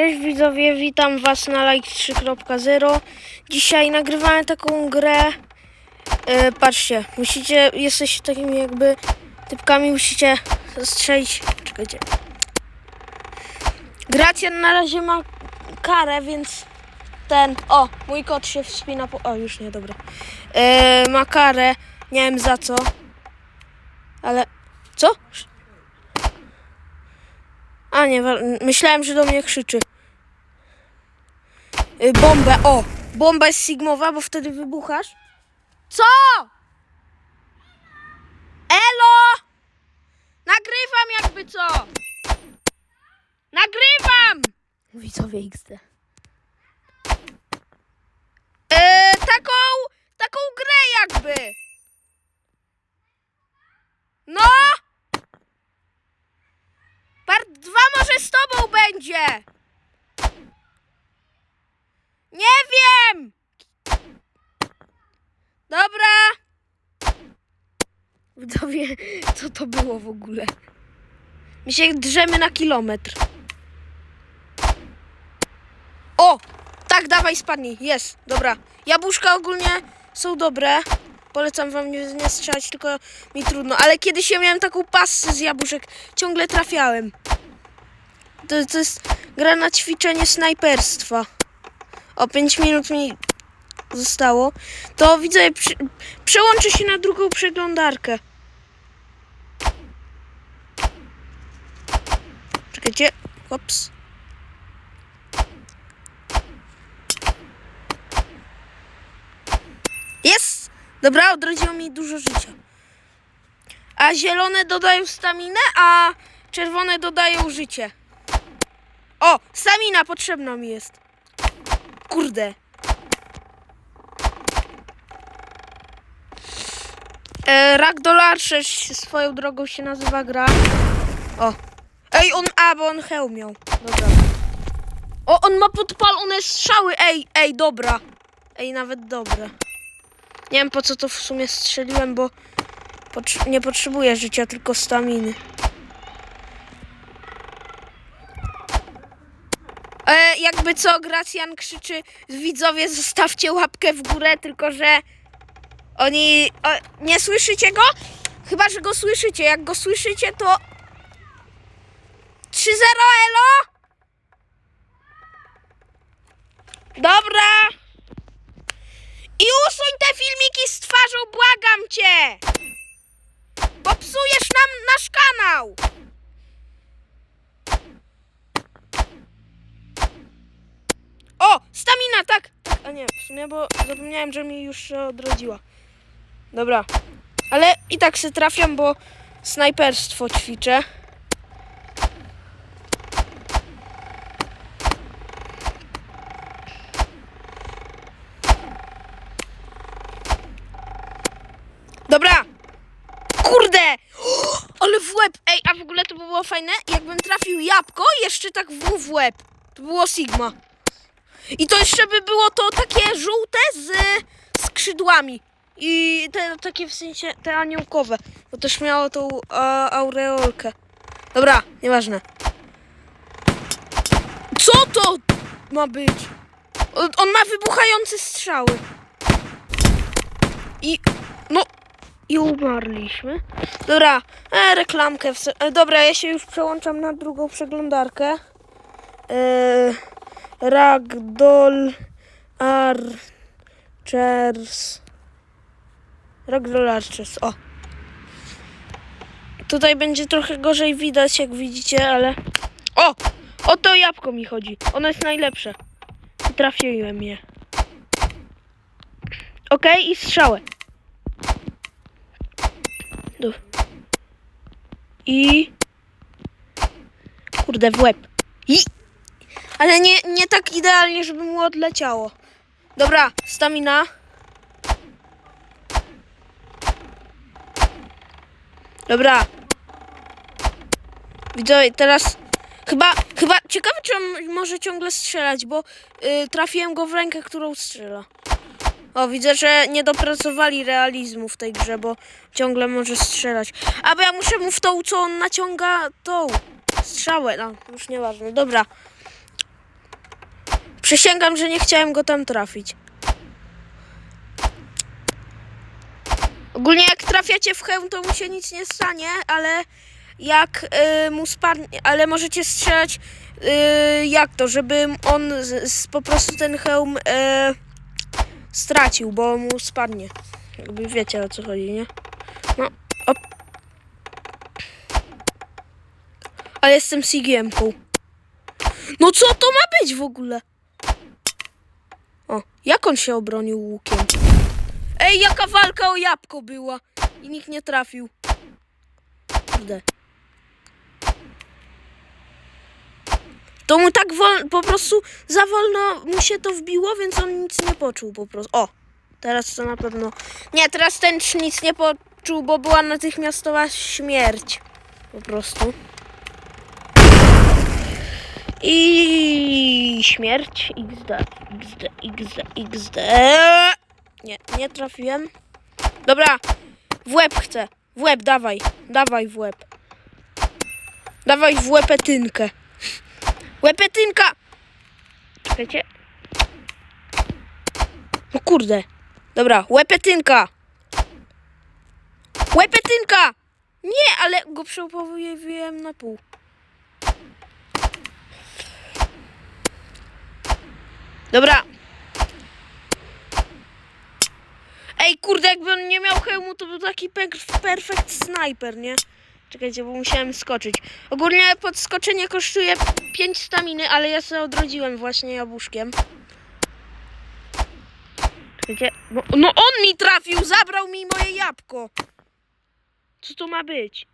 Cześć widzowie, witam was na Like 3.0. Dzisiaj nagrywamy taką grę. E, patrzcie, musicie, jesteście takimi jakby typkami, musicie strzelić. Czekajcie. Gracjan na razie ma karę, więc ten. O, mój kot się wspina po. O, już nie, dobra. E, ma karę, nie wiem za co. Ale. Co? A nie, myślałem, że do mnie krzyczy. Y, bombę, o! Bomba jest sigmowa, bo wtedy wybuchasz. Co? Elo! Nagrywam jakby co! Nagrywam! Widzowie XD. E, taką, taką grę jakby. No! Part 2 może z tobą Nie wiem! Dobra! Widzowie, co to było w ogóle? My się drzemy na kilometr. O! Tak, dawaj, spadnij. Jest, dobra. Jabłuszka ogólnie są dobre. Polecam wam nie, nie strzelać, tylko mi trudno. Ale kiedyś ja miałem taką pasę z jabłuszek. Ciągle trafiałem. To, to jest gra na ćwiczenie snajperstwa. O 5 minut mi zostało. To widzę, przy, przełączę się na drugą przeglądarkę. Czekajcie. Ops. Jest! Dobra, odrodziło mi dużo życia. A zielone dodają staminę, a czerwone dodają życie. O, stamina potrzebna mi jest. Kurde. E, Ragdoll Archer swoją drogą się nazywa gra. O. Ej, on, a, bo on hełm miał. Dobra. O, on ma podpalone strzały. Ej, ej, dobra. Ej, nawet dobre. Nie wiem po co to w sumie strzeliłem, bo nie potrzebuję życia, tylko staminy. E, jakby co, Gracjan krzyczy, widzowie zostawcie łapkę w górę, tylko że oni... O, nie słyszycie go? Chyba, że go słyszycie. Jak go słyszycie, to... 3-0, elo! Dobra! I usuń te filmiki z twarzą, błagam cię! Popsujesz nam nasz kanał! O! Stamina, tak! A nie, w sumie, bo zapomniałem, że mi już się odrodziła. Dobra. Ale i tak się trafiam, bo snajperstwo ćwiczę. Dobra! Kurde! Ale w łeb! Ej, a w ogóle to by było fajne, jakbym trafił jabłko jeszcze tak w w łeb. To było Sigma. I to jeszcze by było to takie żółte z skrzydłami. I te takie w sensie te aniołkowe. Bo też miało tą a, aureolkę. Dobra, nieważne. Co to ma być? On, ma wybuchające strzały. I no i umarliśmy. Dobra, e, reklamkę. W e, dobra, ja się już przełączam na drugą przeglądarkę. E, Ragdoll Archers. Ragdoll Archers, o. Tutaj będzie trochę gorzej widać, jak widzicie, ale... O! O to jabłko mi chodzi. Ono jest najlepsze. Trafiłem je. Okej, i strzałę. Tu. I... Kurde, w łeb. I... Ale nie, nie tak idealnie, żeby mu odleciało. Dobra, stamina. Dobra. Widzę, teraz chyba, chyba ciekawe, czy on może ciągle strzelać, bo y, trafiłem go w rękę, którą strzela. O, widzę, że nie dopracowali realizmu w tej grze, bo ciągle może strzelać. A bo ja muszę mu w tą, co on naciąga, tą strzałę. No, już nieważne. Dobra. Przysięgam, że nie chciałem go tam trafić. Ogólnie jak trafiacie w hełm, to mu się nic nie stanie, ale jak y, mu spadnie, ale możecie strzelać y, jak to, żeby on z, z, po prostu ten hełm y, stracił, bo mu spadnie. Jakby wiecie o co chodzi, nie? No, op. Ale jestem Sigiem-ką. No co to ma być w ogóle? O, jak on się obronił łukiem? Ej, jaka walka o jabłko była i nikt nie trafił. Kurde. To mu tak wol, po prostu za wolno mu się to wbiło, więc on nic nie poczuł po prostu. O, teraz to na pewno. Nie, teraz ten nic nie poczuł, bo była natychmiastowa śmierć. Po prostu. I śmierć. XD, XD, XD, XD. Nie, nie trafiłem. Dobra, w łeb chcę. W łeb, dawaj. Dawaj w łeb. Dawaj w łepetynkę. Łepetynka! Czekajcie. No kurde. Dobra, łepetynka. Łepetynka! Nie, ale go przepowiedziałem na pół. Dobra. Ej, kurde, jakby on nie miał hełmu, to był taki pe- perfekt sniper, nie? Czekajcie, bo musiałem skoczyć. Ogólnie podskoczenie kosztuje 5 staminy, ale ja sobie odrodziłem właśnie jabłuszkiem. Czekajcie, no, no on mi trafił, zabrał mi moje jabłko. Co to ma być?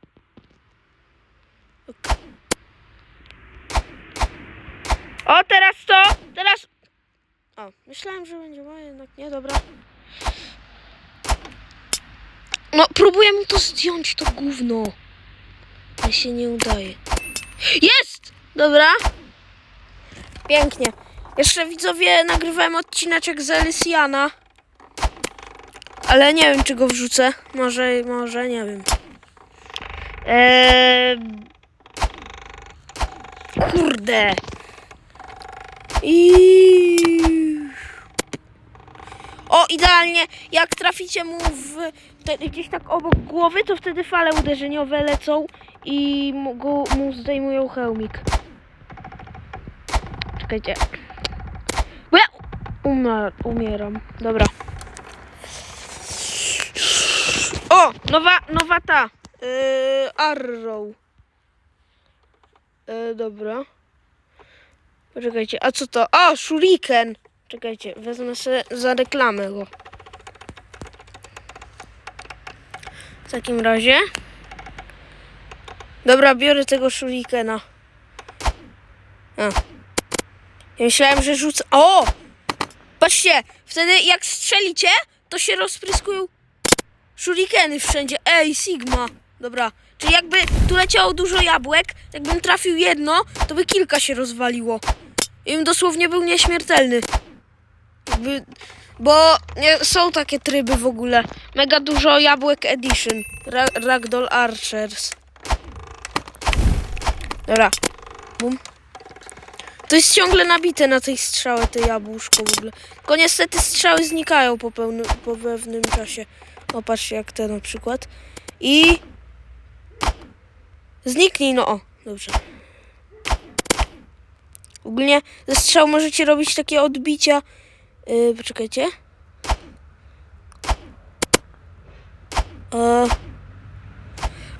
O, teraz to, teraz... O, myślałem, że będzie moje, jednak nie, dobra. No, próbuję mu to zdjąć, to gówno. Ale się nie udaje. Jest! Dobra. Pięknie. Jeszcze widzowie nagrywałem odcineczek z Elysiana. Ale nie wiem, czy go wrzucę. Może, może, nie wiem. Eee... Kurde. I... O, idealnie, jak traficie mu w, te, gdzieś tak obok głowy, to wtedy fale uderzeniowe lecą i mu, go, mu zdejmują hełmik. Czekajcie. Bo ja umier, umieram. Dobra. O, nowa, nowa ta. Yy, Arrow. Yy, dobra. Poczekajcie, a co to? O, shuriken. Czekajcie, wezmę sobie za reklamę go. W takim razie. Dobra, biorę tego shurikena. A. Ja myślałem, że rzucę. O! Patrzcie, wtedy jak strzelicie, to się rozpryskują shurikeny wszędzie. Ej, Sigma. Dobra, czyli jakby tu leciało dużo jabłek, jakbym trafił jedno, to by kilka się rozwaliło. I bym dosłownie był nieśmiertelny. Jakby, bo nie, są takie tryby w ogóle. Mega dużo jabłek edition. Ra, Ragdoll Archers. Dobra. Bum. To jest ciągle nabite na tej strzałę, te jabłuszko w ogóle. Tylko niestety strzały znikają po, pełny, po pewnym czasie. O, patrzcie jak te na przykład. I... Zniknij, no o, dobrze. Ogólnie ze strzał możecie robić takie odbicia. Yy, poczekajcie. E,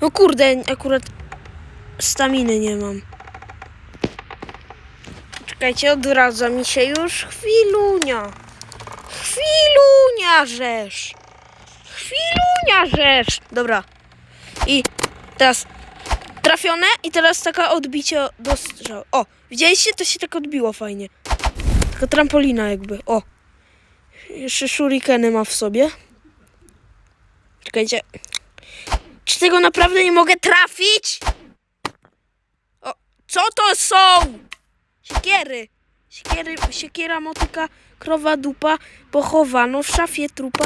no kurde, akurat staminy nie mam. Czekajcie, odradza mi się już. Chwilunia. Chwilunia rzesz. Chwilunia rzesz. Dobra. I teraz trafione i teraz taka odbicie do strzał. O, widzieliście? To się tak odbiło fajnie. Taka trampolina jakby. O. Jeszcze shurikeny ma w sobie. Czekajcie. Czy tego naprawdę nie mogę trafić? O, co to są? Siekiery. Siekiery, siekiera, motyka, krowa, dupa, pochowano w szafie trupa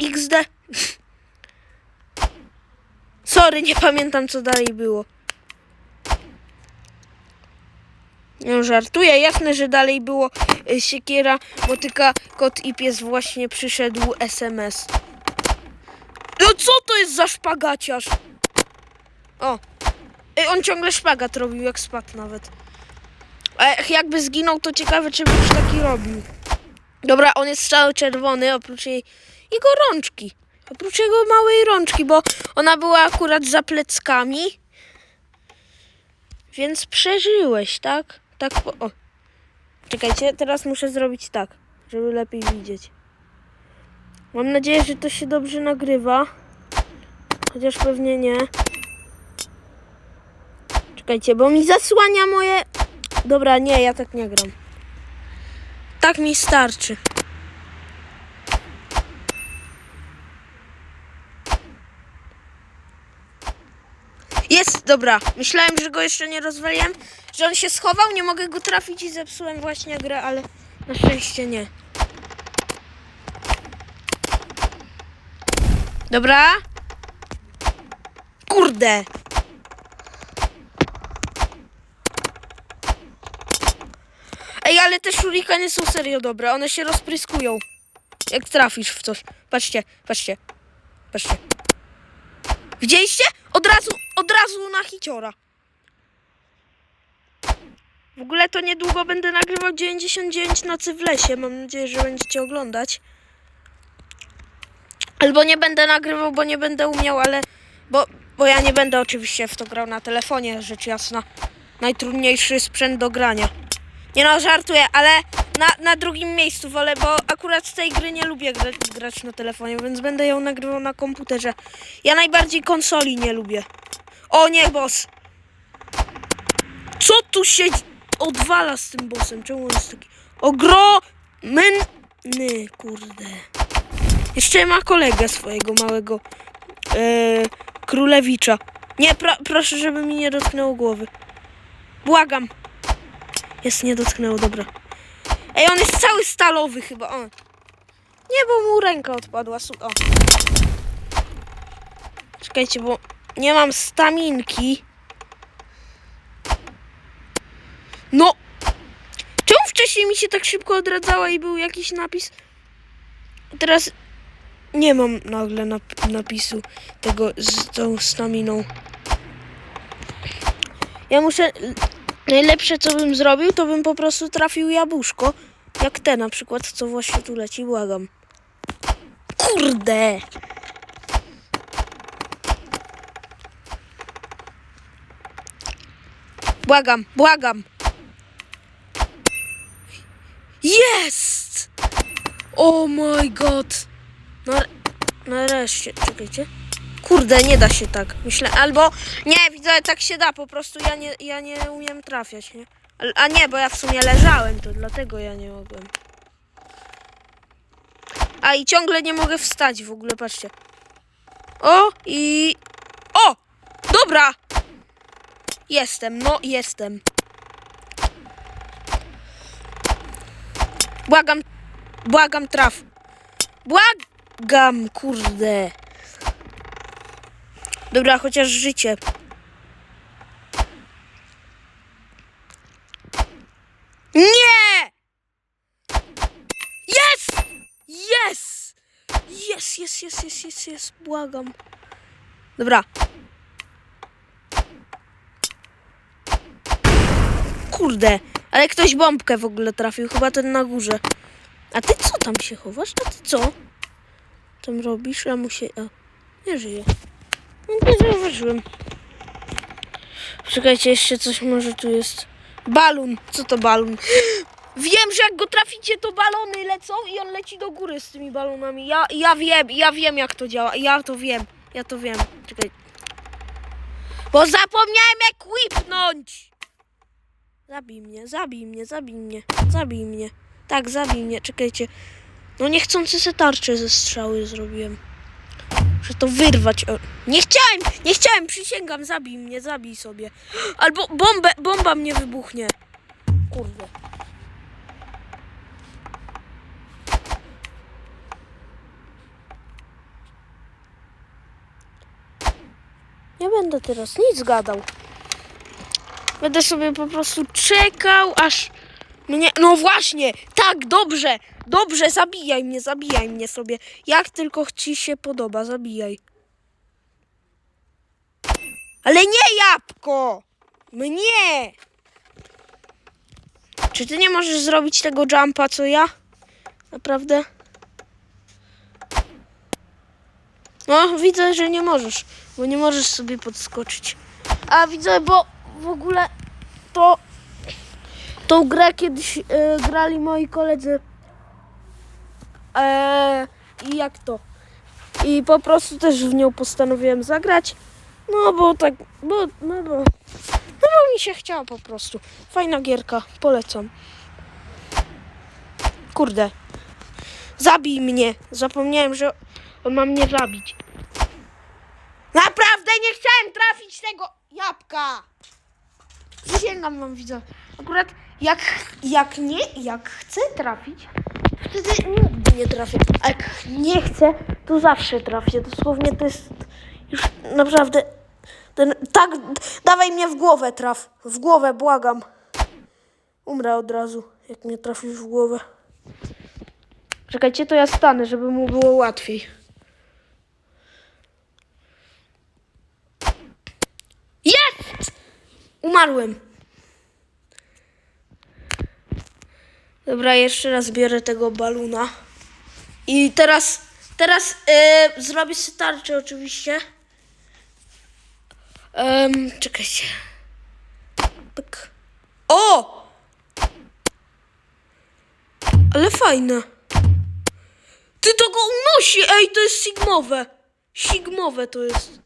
xd. Sorry, nie pamiętam co dalej było. No żartuję, jasne, że dalej było y, siekiera, motyka, kot i pies właśnie przyszedł SMS. No co to jest za szpagaciarz? O, on ciągle szpagat robił, jak spadł nawet. Ech, jakby zginął, to ciekawe, czy już taki robił. Dobra, on jest cały czerwony, oprócz jej, jego rączki. Oprócz jego małej rączki, bo ona była akurat za pleckami. Więc przeżyłeś, tak? Tak, po... o. Czekajcie, teraz muszę zrobić tak, żeby lepiej widzieć. Mam nadzieję, że to się dobrze nagrywa. Chociaż pewnie nie. Czekajcie, bo mi zasłania moje... Dobra, nie, ja tak nie gram. Tak mi starczy. Jest, dobra. Myślałem, że go jeszcze nie rozwaliłem, że on się schował, nie mogę go trafić i zepsułem właśnie grę, ale na szczęście nie. Dobra. Kurde. Ej, ale te shurikany są serio dobre. One się rozpryskują. Jak trafisz w coś. Patrzcie, patrzcie. Patrzcie. Widzieliście? Od razu, od razu na hiciora. W ogóle to niedługo będę nagrywał 99 nocy w lesie. Mam nadzieję, że będziecie oglądać. Albo nie będę nagrywał, bo nie będę umiał, ale... Bo, bo ja nie będę oczywiście w to grał na telefonie, rzecz jasna. Najtrudniejszy sprzęt do grania. Nie no, żartuję, ale na, na drugim miejscu wolę, bo akurat z tej gry nie lubię grać, grać na telefonie, więc będę ją nagrywał na komputerze. Ja najbardziej konsoli nie lubię. O nie, boss! Co tu się odwala z tym bossem? Czemu on jest taki ogromny? Kurde. Jeszcze ma kolegę swojego małego e, królewicza. Nie, pro, proszę, żeby mi nie dotknęło głowy. Błagam. Jest, nie dotknęło, dobra. Ej, on jest cały stalowy chyba, o. Nie, bo mu ręka odpadła, o. Czekajcie, bo nie mam staminki. No! Czemu wcześniej mi się tak szybko odradzała i był jakiś napis? Teraz nie mam nagle nap- napisu tego z tą staminą. Ja muszę Najlepsze, co bym zrobił, to bym po prostu trafił jabłuszko. Jak te na przykład, co właśnie tu leci, błagam. Kurde! Błagam, błagam! Jest! Oh my god! Nar nareszcie, czekajcie. Kurde, nie da się tak. Myślę, albo nie, widzę, tak się da, po prostu ja nie, ja nie umiem trafiać, nie? A nie, bo ja w sumie leżałem, to dlatego ja nie mogłem. A i ciągle nie mogę wstać w ogóle, patrzcie. O, i... O! Dobra! Jestem, no jestem. Błagam, błagam traf. Błagam, kurde. Dobra, chociaż życie. Nie! Jest! Jest! Jest, jest, jest, jest, jest, jest, błagam. Dobra. Kurde, ale ktoś bombkę w ogóle trafił, chyba ten na górze. A ty co tam się chowasz? A ty co? Tam robisz? A mu się... A, nie żyje. No, Nie zauważyłem. Czekajcie, jeszcze coś może tu jest. Balon. Co to balon? Wiem, że jak go traficie, to balony lecą i on leci do góry z tymi balonami. Ja, ja wiem, ja wiem jak to działa. Ja to wiem. Ja to wiem. Czekaj. Bo zapomniałem equipnąć! Zabij mnie, zabij mnie, zabij mnie, zabij mnie. Tak, zabij mnie, czekajcie. No niechcący se tarczę ze strzały zrobiłem. Muszę to wyrwać. Nie chciałem, nie chciałem, przysięgam, zabij mnie, zabij sobie. Albo bombę, bomba mnie wybuchnie. Kurde. Nie będę teraz nic gadał. Będę sobie po prostu czekał, aż mnie... No właśnie, tak, dobrze, dobrze, zabijaj mnie, zabijaj mnie sobie. Jak tylko ci się podoba, zabijaj. Ale nie jabłko! Mnie! Czy ty nie możesz zrobić tego jumpa, co ja? Naprawdę? No, widzę, że nie możesz, bo nie możesz sobie podskoczyć. A widzę, bo w ogóle to tą grę kiedyś e, grali moi koledzy. E, I jak to? I po prostu też w nią postanowiłem zagrać. No bo tak, bo, no bo, no bo mi się chciało po prostu. Fajna gierka, polecam. Kurde. Zabij mnie. Zapomniałem, że on ma mnie zabić. Naprawdę nie chciałem trafić tego jabłka. Przysięgam wam widzę. Akurat jak, jak nie, jak chcę trafić, wtedy nigdy nie trafię. A jak nie chcę, to zawsze trafię. Dosłownie to jest już naprawdę ten, tak, dawaj mnie w głowę traf. W głowę, błagam. Umrę od razu, jak mnie trafisz w głowę. Czekajcie, to ja stanę, żeby mu było łatwiej. Jest! Umarłem. Dobra, jeszcze raz biorę tego baluna. I teraz, teraz yy, zrobię sobie tarczę oczywiście. Um, czekajcie. Tak. O! Ale fajne. Ty to go unosi! Ej, to jest sigmowe. Sigmowe to jest.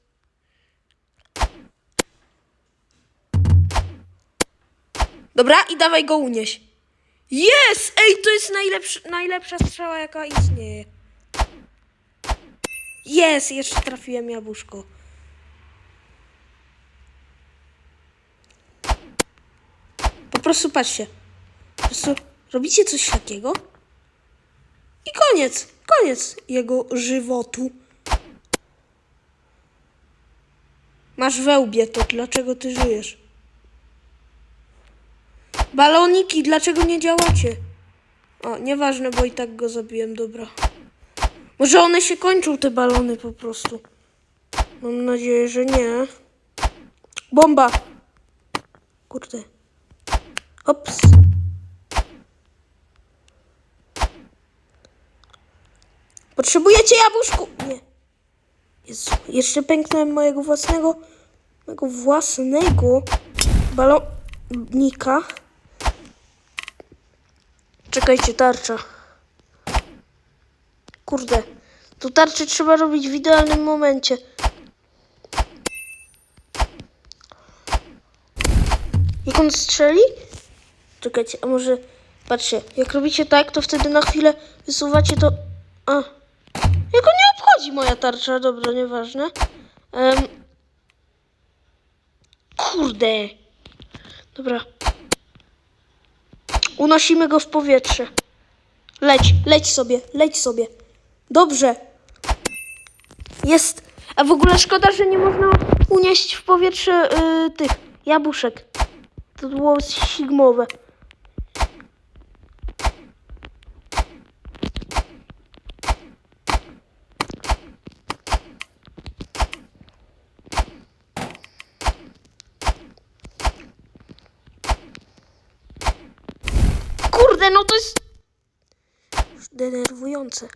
Dobra, i dawaj go unieś. Jest! Ej, to jest najlepsza strzała, jaka istnieje. Jest! Jeszcze trafiłem jabłuszko. Po prostu patrzcie. Po prostu robicie coś takiego i koniec. Koniec jego żywotu. Masz wełbie, to dlaczego ty żyjesz? Baloniki, dlaczego nie działacie? O, nieważne, bo i tak go zabiłem, dobra. Może one się kończą, te balony po prostu. Mam nadzieję, że nie. Bomba! Kurde. Ops. Potrzebujecie jabłuszku? Nie. Jezu, jeszcze pęknąłem mojego własnego, mojego własnego balonika. Czekajcie, tarcza. Kurde, tu tarczę trzeba robić w idealnym momencie. Jak on strzeli? Czekajcie, a może... Patrzcie, jak robicie tak, to wtedy na chwilę wysuwacie to... A. Jego nie obchodzi moja tarcza, dobra, nieważne. Um. Kurde. Dobra. Unosimy go w powietrze. Leć, leć sobie, leć sobie. Dobrze. Jest. A w ogóle szkoda, że nie można unieść w powietrze y, tych jabłuszek. To było sigmowe. Kurde, no to jest już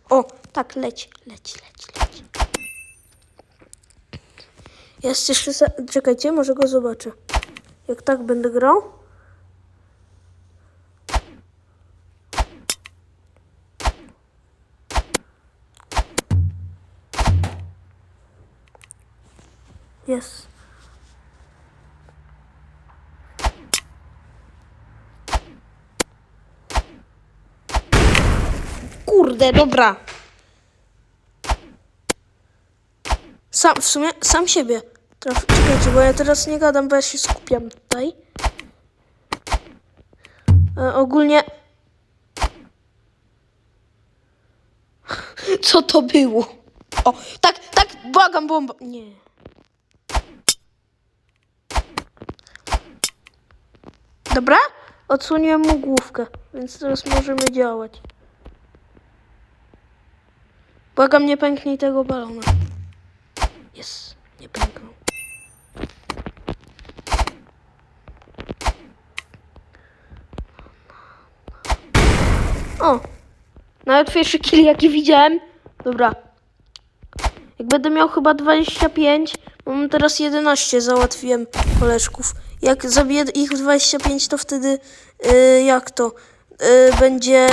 O, tak, leć, leć, leć, leć. Jest jeszcze... Czekajcie, może go zobaczę. Jak tak będę grał? Jest. Kurde, dobra. Sam, w sumie, sam siebie. Traf, czekajcie, bo ja teraz nie gadam, bo ja się skupiam tutaj. E, ogólnie... Co to było? O, tak, tak, błagam, bomba. Nie. Dobra? Odsłoniłem mu główkę, więc teraz możemy działać. Błagam, nie pęknij tego balona. Jest, nie pęknął. O! Najłatwiejszy kill jaki widziałem. Dobra. Jak będę miał chyba 25, mam teraz 11 załatwiłem koleżków. Jak zabiję ich 25, to wtedy yy, jak to? Yy, będzie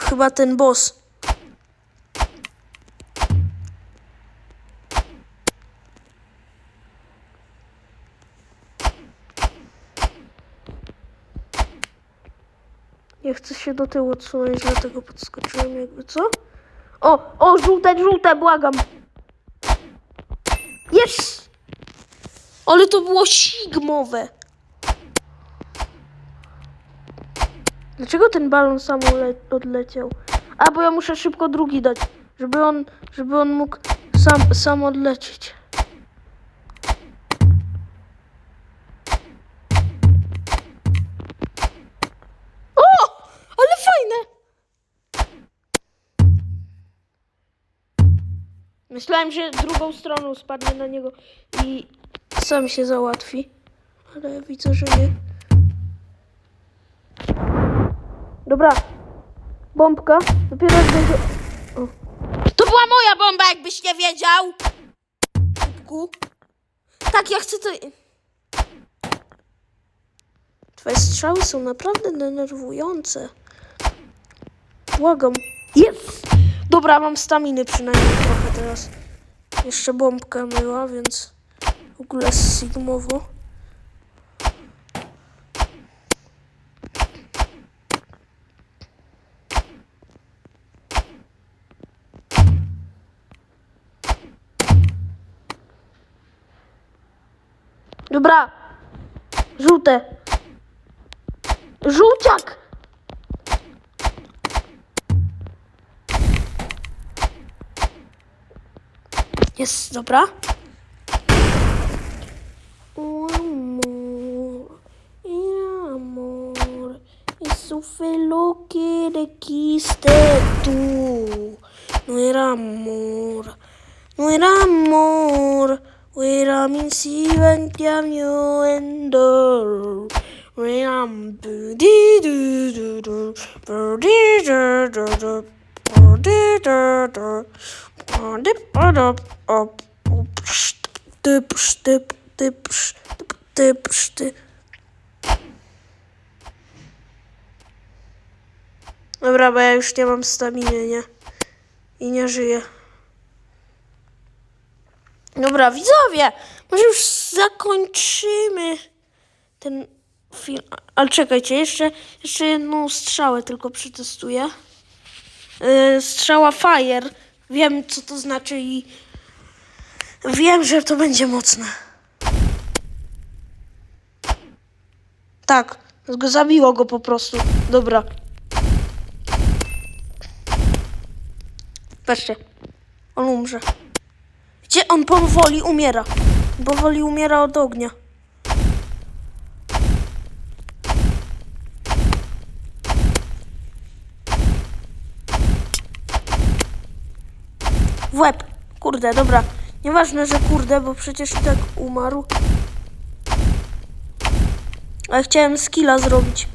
chyba ten boss. Nie chcę się do tyłu odsunąć, dlatego podskoczyłem jakby co? O, o, żółte, żółte, błagam. Jest! Ale to było sigmowe. Dlaczego ten balon sam odleciał? A, bo ja muszę szybko drugi dać, żeby on, żeby on mógł sam, sam odlecieć. Myślałem, że drugą stroną spadnie na niego i sam się załatwi. Ale widzę, że nie. Dobra. Bombka. Dopiero jak będzie... O. To była moja bomba, jakbyś nie wiedział! Kubku. Tak, ja chcę to... Twoje strzały są naprawdę denerwujące. Błagam. Jest! Dobra, mam staminy przynajmniej teraz. Jeszcze bombka myła, więc w ogóle sigmowo. Dobra. Żółte. Żółciak! Jest, dobra. Amor, e amor, eso fue lo que dijiste tú. No era amor, no era amor, era min siven jag ändå. Ram du up styp styp typ styp typ styp Dobra, bo ja już nie mam staminy, nie? I nie żyję. Dobra, widzowie, może już zakończymy ten film. Ale czekajcie, jeszcze, jeszcze jedną strzałę tylko przetestuję. Yy, strzała Fire. Wiem, co to znaczy i wiem, że to będzie mocne. Tak, zabiło go po prostu. Dobra. Patrzcie, on umrze. Gdzie on powoli umiera? Powoli umiera od ognia. W łeb. Kurde, dobra. Nieważne, że kurde, bo przecież tak umarł. Ale chciałem skilla zrobić.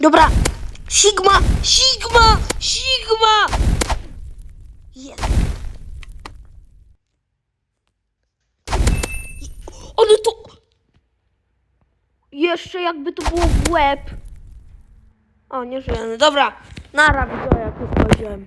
Dobra. Sigma! Sigma! Sigma! Jest. Ale to... Jeszcze jakby to było w łeb. O, nie żyjemy. Dobra. Nara, widzę, jak już powiedziałem.